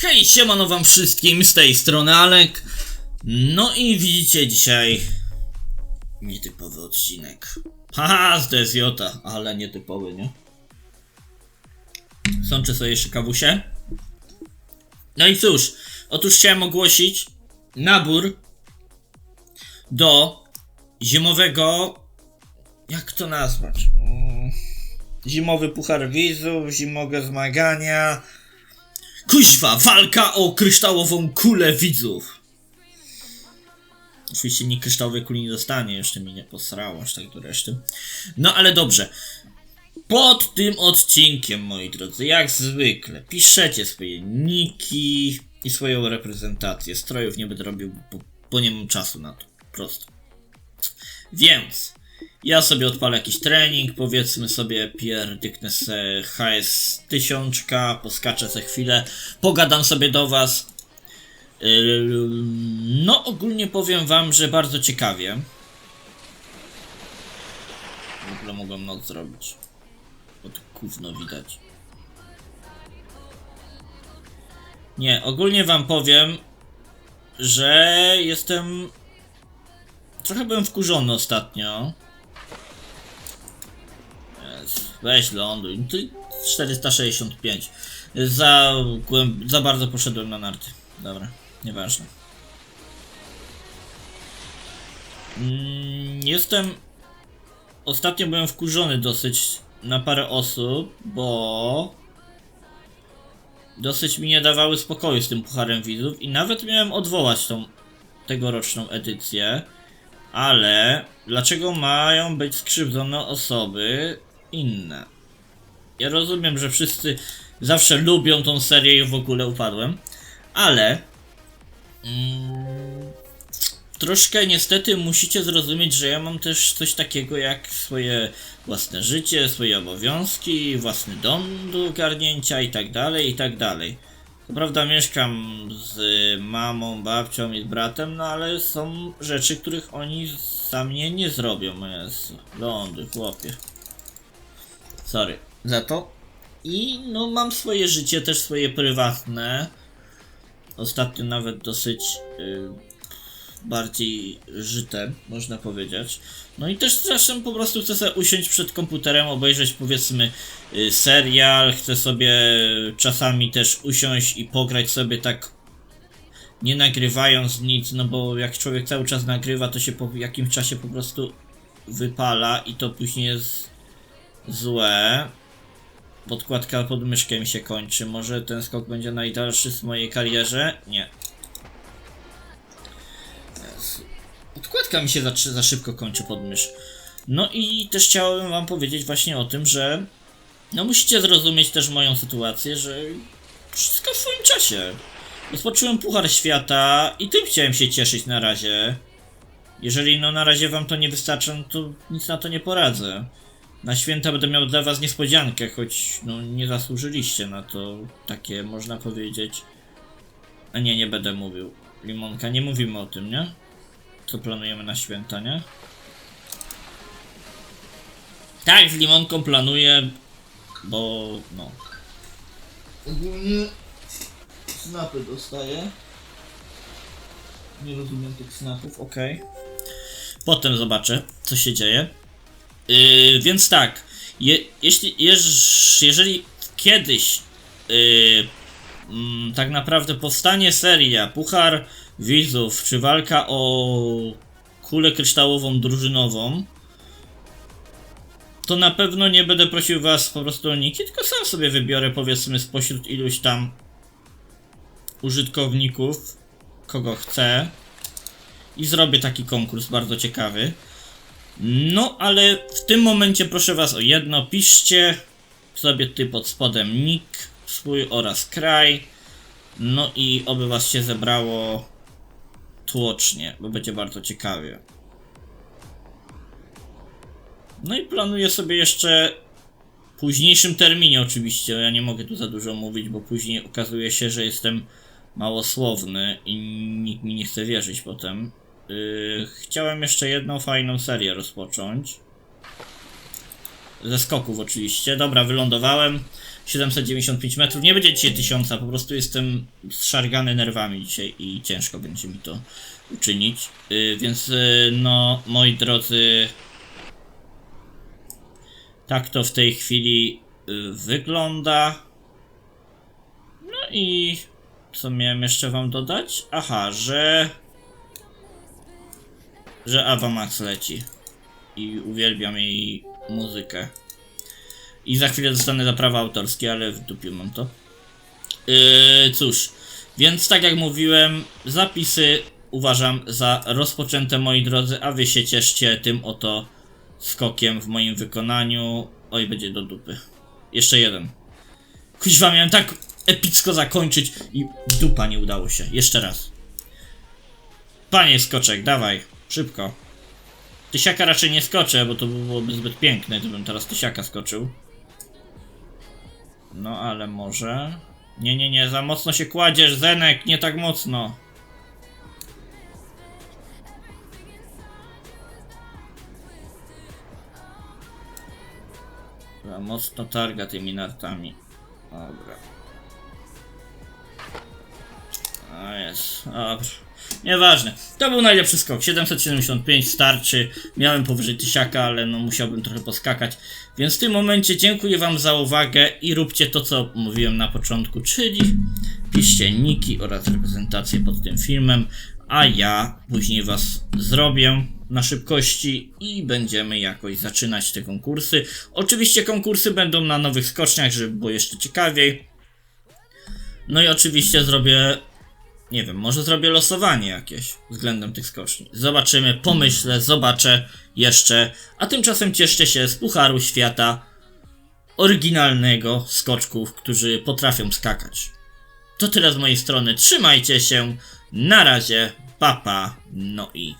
Hej, siemano wam wszystkim, z tej strony Alek. No i widzicie dzisiaj nietypowy odcinek. Haha, z DSJ, ale nietypowy, nie? Sączę sobie jeszcze kawusie. No i cóż, otóż chciałem ogłosić nabór do zimowego... Jak to nazwać? Mm, Zimowy puchar wizów, zimowe zmagania... Kuźwa, walka o kryształową kulę widzów. Oczywiście nikt kryształowej kuli nie dostanie, jeszcze mi nie posrało aż tak do reszty. No ale dobrze. Pod tym odcinkiem, moi drodzy, jak zwykle, piszecie swoje niki i swoją reprezentację. Strojów nie będę robił, bo, bo nie mam czasu na to. Prosto. Więc ja sobie odpalę jakiś trening, powiedzmy sobie pierdyknę se HS tysiączka, poskaczę za chwilę, pogadam sobie do was. Yy, No ogólnie powiem wam, że bardzo ciekawie. W ogóle mogłem noc zrobić. Bo to gówno widać. Nie, ogólnie wam powiem, że jestem... Trochę byłem wkurzony ostatnio. Weź ląduj. Ty 465. Za, głęb- za bardzo poszedłem na narty. Dobra, nieważne. Mm, Jestem. Ostatnio byłem wkurzony dosyć na parę osób, bo dosyć mi nie dawały spokoju z tym pucharem widzów i nawet miałem odwołać tą tegoroczną edycję. Ale dlaczego mają być skrzywdzone osoby inne? Ja rozumiem, że wszyscy zawsze lubią tą serię i w ogóle upadłem, ale mm, troszkę niestety musicie zrozumieć, że ja mam też coś takiego jak swoje własne życie, swoje obowiązki, własny dom do ogarnięcia i tak dalej, i tak dalej. Co prawda mieszkam z mamą, babcią i z bratem, no ale są rzeczy, których oni za mnie nie zrobią. Jezu, lądy, chłopie. Sorry za to. I no mam swoje życie, też swoje prywatne. Ostatnio nawet dosyć y, bardziej żyte, można powiedzieć. No i też czasem po prostu chcę sobie usiąść przed komputerem, obejrzeć powiedzmy y, serial, chcę sobie czasami też usiąść i pograć sobie tak nie nagrywając nic, no bo jak człowiek cały czas nagrywa, to się po jakimś czasie po prostu wypala i to później jest złe. Podkładka pod myszkę mi się kończy. Może ten skok będzie najdalszy w mojej karierze? Nie. Podkładka mi się za, za szybko kończy pod mysz. No i też chciałem wam powiedzieć właśnie o tym, że no musicie zrozumieć też moją sytuację, że wszystko w swoim czasie. Rozpocząłem Puchar Świata i tym chciałem się cieszyć na razie. Jeżeli no na razie wam to nie wystarcza, no to nic na to nie poradzę. Na święta będę miał dla was niespodziankę, choć no nie zasłużyliście na to, takie można powiedzieć. A nie, nie będę mówił. Limonka, nie mówimy o tym, nie? Co planujemy na święta, nie? Tak, z limonką planuję, bo no. Ogólnie snapy dostaję. Nie rozumiem tych snapów, okej. Potem zobaczę, co się dzieje. Yy, więc tak, je, jeśli, jeż, jeżeli kiedyś yy, tak naprawdę powstanie seria Puchar Widzów, czy walka o kulę kryształową drużynową, to na pewno nie będę prosił was po prostu o niki, tylko sam sobie wybiorę powiedzmy spośród iluś tam użytkowników, kogo chcę i zrobię taki konkurs bardzo ciekawy. No, ale w tym momencie proszę was o jedno, piszcie sobie ty pod spodem nick swój oraz kraj. No i oby was się zebrało tłocznie, bo będzie bardzo ciekawie. No i planuję sobie jeszcze w późniejszym terminie oczywiście, ja nie mogę tu za dużo mówić, bo później okazuje się, że jestem małosłowny i nikt mi nie chce wierzyć potem. Yy, chciałem jeszcze jedną fajną serię rozpocząć. Ze skoków oczywiście. Dobra, wylądowałem. 795 metrów. Nie będzie dzisiaj 1000, po prostu jestem zszargany nerwami dzisiaj i ciężko będzie mi to uczynić. Yy, więc, yy, no, moi drodzy, tak to w tej chwili yy, wygląda. No i co miałem jeszcze wam dodać? Aha, że. Że Ava Max leci. I uwielbiam jej muzykę. I za chwilę dostanę za prawa autorskie, ale w mam to. Yy, cóż, więc tak jak mówiłem, zapisy uważam za rozpoczęte moi drodzy, a wy się cieszcie tym oto skokiem w moim wykonaniu. Oj, będzie do dupy. Jeszcze jeden. Kuźwa, miałem tak epicko zakończyć i dupa nie udało się. Jeszcze raz. Panie skoczek, dawaj, szybko. Tysiaka raczej nie skoczę, bo to byłoby zbyt piękne, gdybym teraz tysiaka skoczył. No ale może. Nie, nie, nie, za mocno się kładziesz, Zenek, nie tak mocno. Za mocno targa tymi nartami. Dobra. A jest, dobrze. Nieważne. To był najlepszy skok. 775 starczy. Miałem powyżej tysiaka, ale no musiałbym trochę poskakać. Więc w tym momencie dziękuję Wam za uwagę i róbcie to, co mówiłem na początku, czyli piszcie niki oraz reprezentacje pod tym filmem, a ja później Was zrobię na szybkości i będziemy jakoś zaczynać te konkursy. Oczywiście konkursy będą na nowych skoczniach, żeby było jeszcze ciekawiej. No i oczywiście zrobię nie wiem, może zrobię losowanie jakieś względem tych skoczni. Zobaczymy, pomyślę, zobaczę jeszcze. A tymczasem cieszcie się z Pucharu Świata oryginalnego skoczków, którzy potrafią skakać. To tyle z mojej strony. Trzymajcie się. Na razie. Papa. No i.